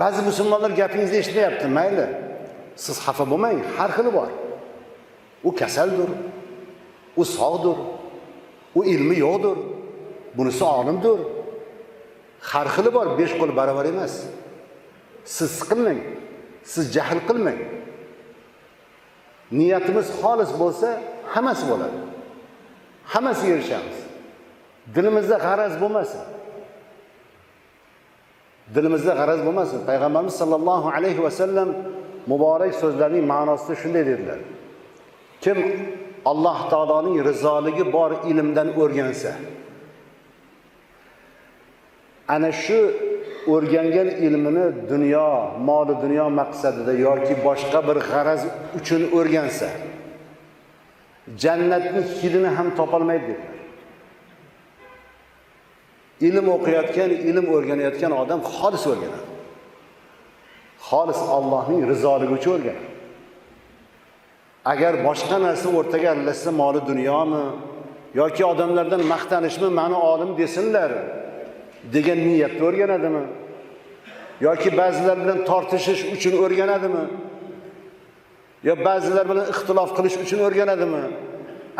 ba'zi musulmonlar gapingizni eshitmayapti mayli. Siz xafa bo'lmang har xili bor. U kasaldir u sog'dir u ilmi yo'qdir bunisi olimdir. Har xili bor besh qo'l barobar emas. Siz siqilmang siz jahl qilmang. Niyatimiz xolis bo'lsa hammasi bo'ladi. Hammasiga erishamiz. Dilimizda g'araz bo'lmasin. Dilimizda g'araz bo'lmasin payg'ambarimiz sollallohu alayhi vasallam muborak so'zlarining ma'nosida shunday dedilar kim alloh taoloning rizoligi bor ilmdan o'rgansa ana shu o'rgangan ilmini dunyo moli dunyo maqsadida yoki boshqa bir g'araz uchun o'rgansa jannatni hidini ham topolmaydi dedilar ilm o'qiyotgan ilm o'rganayotgan odam xolis o'rganadi. Xolis allohning rizoligi uchun o'rganadi. Agar boshqa narsa o'rtaga aralashsa moli dunyomi yoki odamlardan maqtanishmi mani olim desinlar degan niyatda o'rganadimi? Yoki ba'zilar bilan tortishish uchun o'rganadimi? Yo ba'zilar bilan ixtilof qilish uchun o'rganadimi?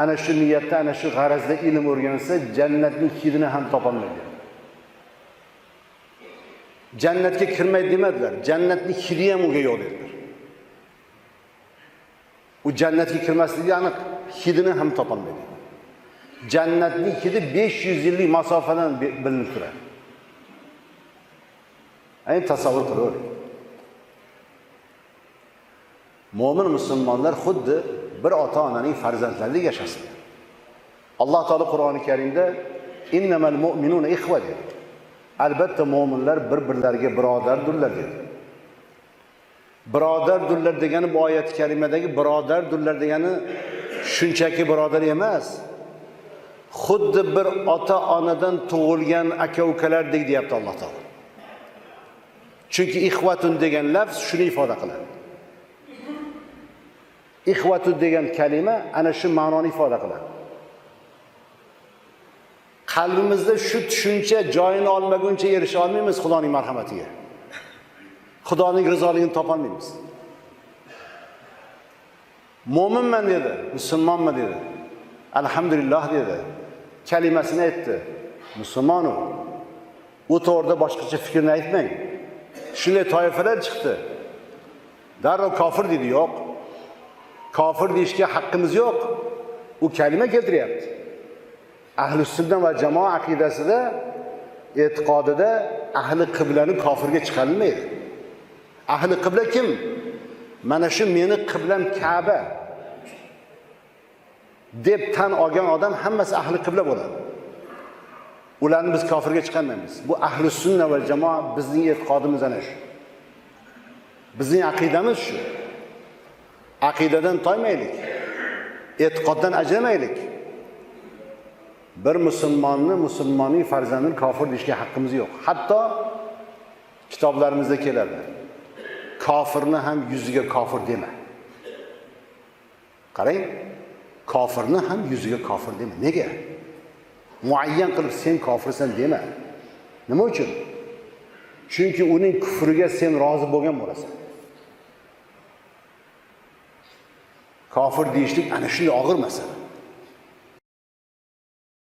Ana shu niyatda ana shu g'arazda ilm o'rgansa jannatning hidini ham topolmaydi. Jannatga kirmaydi demadilar jannatni hidi ham unga yo'q dedilar u jannatga kirmasligi aniq hidini ham topolmaydi jannatning hidi 500 yillik masofadan bi- bilinib turadi endi tasavvur qilavering mo'min musulmonlar xuddi bir ota onaning farzandlaridek yashasin alloh taolo qur'oni karimda innamal mu'minuna ixva dedi albatta mo'minlar bir birlariga birodardirlar dedi. Birodardirlar degani bu oyati karimadagi birodardirlar degani shunchaki birodar emas. Xuddi bir ota onadan tug'ilgan aka ukalardek deyapti alloh taolo. Chunki ixvatun degan lafz shuni ifoda qiladi. Ixvatu degan kalima ana shu ma'noni ifoda qiladi. Qalbimizda shu tushuncha joyini olmaguncha erisha olmaymiz xudoning marhamatiga. Xudoning rizoligini topolmaymiz. Mo'minman dedi musulmonman dedi. Alhamdulillah dedi. Kalimasini aytdi. Musulmon u u to'g'rida boshqacha fikrni aytmang. Shunday toifalar chiqdi. Darrov kofir deydi yo'q. Kofir deyishga haqqimiz yo'q. U kalima keltiryapti ahli sunna va jamoa aqidasida e'tiqodida ahli qiblani kofirga chiqarilmaydi. Ahli qibla kim? Mana shu meni qiblam kaba deb tan olgan odam hammasi ahli qibla bo'ladi. Ularni biz kofirga chiqarmaymiz. Bu ahli sunna va jamoa bizning e'tiqodimiz ana shu. Bizning aqidamiz shu. Aqidadan toymaylik. E'tiqoddan ajramaylik. Bir musulmonni musulmonning farzandini kofir deyishga haqqimiz yo'q hatto kitoblarimizda keladi kofirni ham yuziga kofir dema qarang kofirni ham yuziga kofir dema nega? Muayyan qilib sen kofirsan dema nima uchun? Chunki uning kufriga sen rozi bo'lgan bo'lasan. Kofir deyishlik ana shunday og'ir masala